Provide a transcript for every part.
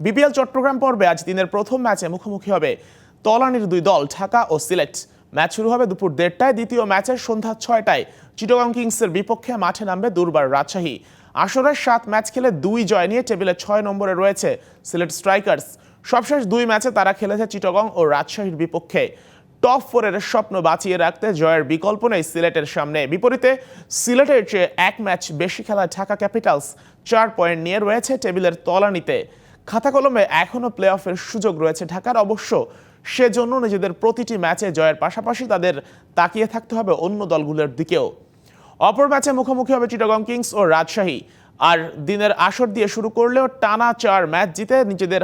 BPL Chittagong পর্বে আজ দিনের প্রথম ম্যাচে মুখোমুখি হবে তলানির দুই দল, ঢাকা ও সিলেট। ম্যাচ শুরু হবে দুপুর দেড়টায়, দ্বিতীয় ম্যাচের সন্ধ্যা ছয়টায়। চিটগাং কিংসের বিপক্ষে মাঠে নামবে দুর্বার রাজশাহী। আসরের সাত ম্যাচ খেলে দুই জয় নিয়ে টেবিলে ছয় নম্বরে রয়েছে সিলেট স্ট্রাইকার্স। সবশেষ দুই ম্যাচে তারা খেলেছে চিটগং ও রাজশাহীর বিপক্ষে। টপ ফোরের স্বপ্ন বাঁচিয়ে রাখতে জয়ের বিকল্প নেই সিলেটের সামনে। বিপরীতে সিলেটের চেয়ে এক ম্যাচ বেশি খেলা ঢাকা ক্যাপিটালস চার পয়েন্ট নিয়ে রয়েছে টেবিলের তলানিতে। খাতা কলমে এখনও প্লে অফের সুযোগ রয়েছে ঢাকার। অবশ্য সেজন্য নিজেদের প্রতিটি ম্যাচে জয়ের পাশাপাশি তাদের তাকিয়ে থাকতে হবে অন্য দলগুলোর দিকেও। অপর ম্যাচে মুখোমুখি হবে চিটাগং কিংস ও রাজশাহী। আর দিনের আসর দিয়ে শুরু করলেও টানা চার ম্যাচ জিতে নিজেদের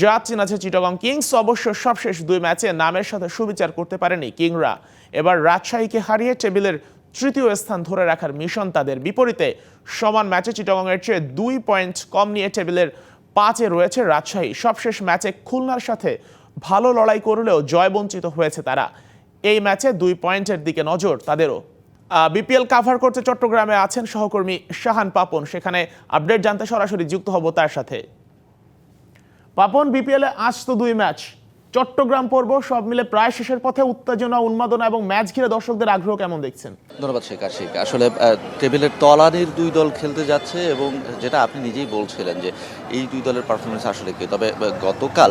যা চিনাছে চিটাগং কিংস। অবশ্য সবশেষ দুই ম্যাচে নামের সাথে সুবিচার করতে পারেনি কিংরা। এবার রাজশাহীকে হারিয়ে টেবিলের তৃতীয় স্থান ধরে রাখার মিশন তাদের বিপরীতে। সমান ম্যাচে চিটাগংয়ের চেয়ে দুই পয়েন্ট কম নিয়ে টেবিলের পাঁচে রয়েছে রাজশাহী। সবশেষ ম্যাচে খুলনার সাথে ভালো লড়াই করলেও জয়বঞ্চিত হয়েছে তারা। এই ম্যাচে দুই পয়েন্টের দিকে নজর তাদেরও। বিপিএল কাভার করতে চট্টগ্রামে আছেন সহকর্মী শাহান পাপন। সেখানে আপডেট জানতে সরাসরি যুক্ত হব তার সাথে। পাপন, বিপিএলে আজ তো দুই ম্যাচ। চট্টগ্রাম পর্ব সব মিলে প্রায় শেষের পথে উত্তেজনা, উন্মাদনা এবং ম্যাচ ঘিরে দর্শকদের আগ্রহ কেমন দেখছেন? ধন্যবাদ শেখ আশিক। আসলে টেবিলের তলানির দুই দল খেলতে যাচ্ছে এবং যেটা আপনি নিজেই বলছিলেন যে এই দুই দলের পারফরমেন্স আসলে কি তবে গতকাল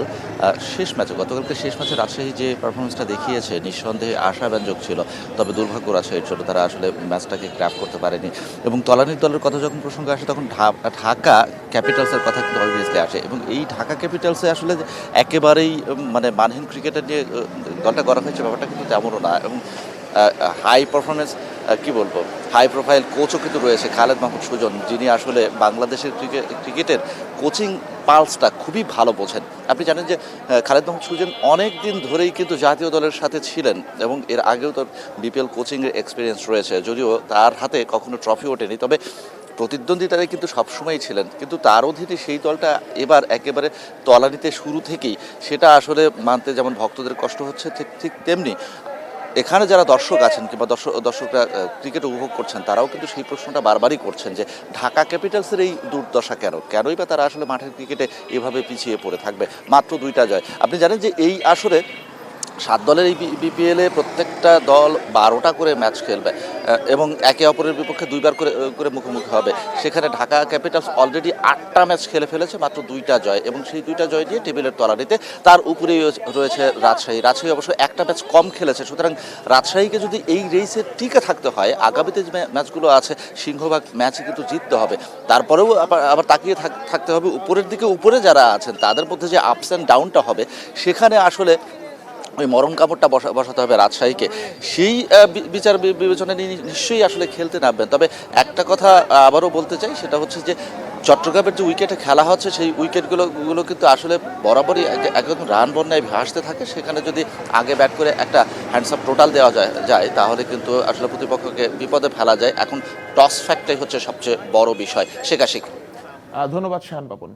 শেষ ম্যাচে, গতকালকে শেষ ম্যাচে রাজশাহী যে পারফরমেন্সটা দেখিয়েছে, নিঃসন্দেহে আশাব্যঞ্জক ছিল। তবে দুর্ভাগ্য রাজশাহীর জন্য তারা আসলে ম্যাচটাকে ক্র্যাপ করতে পারেনি। এবং তলানির দলের কথা যখন প্রসঙ্গ আসে, তখন ঢাকা ক্যাপিটালসের কথা কিন্তু অবভিয়াসলি আসে। এবং এই ঢাকা ক্যাপিটালসে আসলে একেবারেই মানে মানহীন ক্রিকেটার নিয়ে দলটা করা হয়েছে ব্যাপারটা কিন্তু তেমনও না। এবং হাই পারফরমেন্স কি বলব? হাই প্রোফাইল কোচও কিন্তু রয়েছে খালেদ মাহমুদ সুজন, যিনি আসলে বাংলাদেশের ক্রিকেটের কোচিং পালসটা খুবই ভালো বোঝেন। আপনি জানেন যে খালেদ মাহমুদ সুজন অনেক দিন ধরেই কিন্তু জাতীয় দলের সাথে ছিলেন এবং এর আগেও তার বিপিএল কোচিংয়ের এক্সপিরিয়েন্স রয়েছে, যদিও তার হাতে কখনো ট্রফি ওঠেনি। তবে প্রতিদ্বন্দ্বিতায় কিন্তু সবসময়ই ছিলেন, কিন্তু তার অধীনে সেই দলটা এবার একেবারে তলানিতে শুরু থেকেই, সেটা আসলে মানতে যেমন ভক্তদের কষ্ট হচ্ছে, ঠিক ঠিক তেমনি এখানে যারা দর্শক আছেন কিংবা দর্শক, দর্শকরা ক্রিকেট উপভোগ করছেন, তারাও কিন্তু সেই প্রশ্নটা বারবারই করছেন যে ঢাকা ক্যাপিটালসের এই দুর্দশা কেন? কেনই বা তারা আসলে মাঠের ক্রিকেটে এভাবে পিছিয়ে পড়ে থাকবে? মাত্র দুইটা জয়। আপনি জানেন যে এই আসরে সাত দলের এই বিপিএলে প্রত্যেকটা দল বারোটা করে ম্যাচ খেলবে এবং একে অপরের বিপক্ষে দুইবার করে করে মুখোমুখি হবে। সেখানে ঢাকা ক্যাপিটালস অলরেডি আটটা ম্যাচ খেলে ফেলেছে, মাত্র দুইটা জয়, এবং সেই দুইটা জয় দিয়ে টেবিলের তলানিতে তার উপরেই রয়েছে রাজশাহী। রাজশাহী অবশ্য একটা ম্যাচ কম খেলেছে, সুতরাং রাজশাহীকে যদি এই রেসে টিকে থাকতে হয়, আগামীতে যে ম্যাচগুলো আছে, সিংহভাগ ম্যাচে কিন্তু জিততে হবে। তারপরেও আবার তাকিয়ে থাক- থাকতে হবে, উপরের দিকে উপরে যারা আছেন, তাদের মধ্যে যে আপস অ্যান্ড ডাউনটা হবে, সেখানে আসলে ওই মরণ কাপড়টা বসা বসাতে হবে রাজশাহীকে। সেই বিচার বিবেচনা নিয়ে নিশ্চয়ই আসলে খেলতে নামবেন। তবে একটা কথা আবারও বলতে চাই সেটা হচ্ছে যে চট্টগ্রামের যে উইকেটে খেলা হচ্ছে সেই উইকেটগুলো গুলো কিন্তু আসলে বরাবরই এক- একদম রান বন্যায় ভাসতে থাকে। সেখানে যদি আগে ব্যাট করে একটা হ্যান্ডসাপ টোটাল দেওয়া যায় যায় তাহলে কিন্তু আসলে প্রতিপক্ষকে বিপদে ফেলা যায়। এখন টস ফ্যাক্টটাই হচ্ছে সবচেয়ে বড় বিষয় শেখাশিক আহ, ধন্যবাদ শাহান পাপন